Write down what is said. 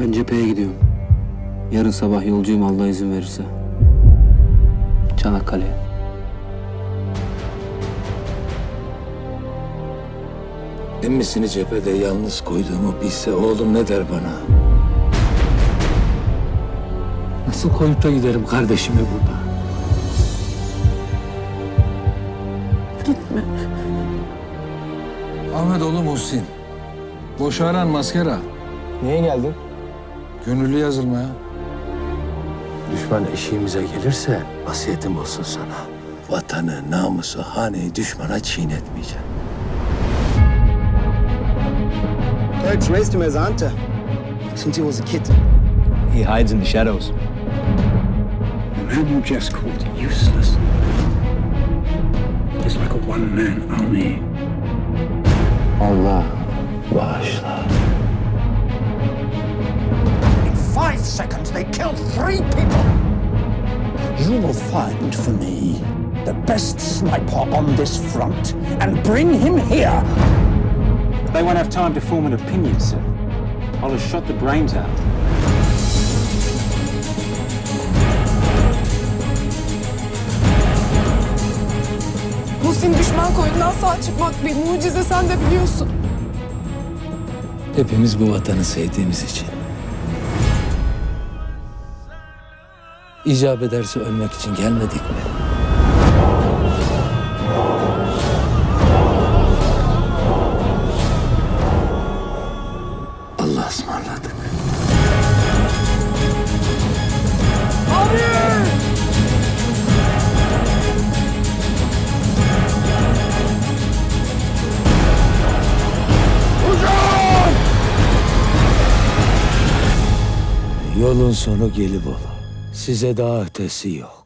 Ben cepheye gidiyorum. Yarın sabah yolcuyum Allah izin verirse. Çanakkale'ye. Emmisini cephede yalnız koyduğumu bilse oğlum ne der bana? Nasıl koyup da giderim kardeşimi burada? Gitme. Ahmet oğlum Muhsin. Boş aran maskera. Niye geldin? Gönüllü yazılmaya. Düşman eşiğimize gelirse vasiyetim olsun sana. Vatanı, namusu, haneyi düşmana çiğnetmeyeceğim. Turks raised him as a hunter since he was a kid. He hides in the shadows. The man you just called useless is like a one-man army. Allah they killed three people. You will find for me the best sniper on this front and bring him here. They won't have time to form an opinion, sir. I'll have shot the brains out. Muhsin düşman koyundan sağ çıkmak bir mucize sen de biliyorsun. Hepimiz bu vatanı sevdiğimiz için. İcap ederse ölmek için gelmedik mi? Allah ısmarladık. Yolun sonu Gelibolu. Size daha ötesi yok.